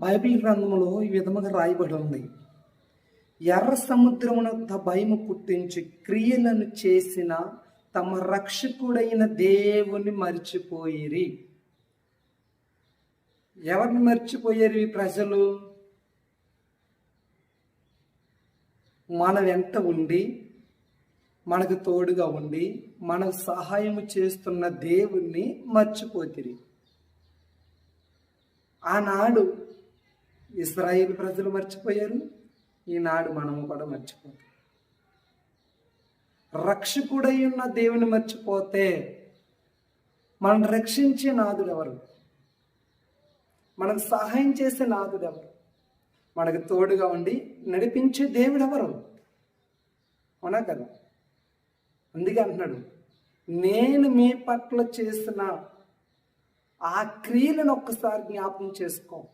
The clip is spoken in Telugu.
బైబిల్ గ్రంథంలో ఈ విధముగా రాయబడి ఉంది ఎర్ర సముద్రమునంత భయము పుట్టించి క్రియలను చేసిన తమ రక్షకుడైన దేవుని మర్చిపోయిరి. ఎవరిని మర్చిపోయారు ఈ ప్రజలు? మన వెంట ఉండి మనకు తోడుగా ఉండి మనకు సహాయం చేస్తున్న దేవుణ్ణి మర్చిపోతిరి. ఆనాడు ఇస్రాయేల్ ప్రజలు మర్చిపోయారు ఈనాడు మనము కూడా మర్చిపోతాం. రక్షకుడై ఉన్న దేవుని మర్చిపోతే మనం రక్షించే నాదుడు ఎవరు? మనకు సహాయం చేసే నాదుడు ఎవరు? మనకు తోడుగా ఉండి నడిపించే దేవుడు ఎవరు? అవునా కదా? అందుకే అంటున్నాడు నేను మీ పట్ల చేసిన ఆ క్రియలను ఒక్కసారి జ్ఞాపకం చేసుకో.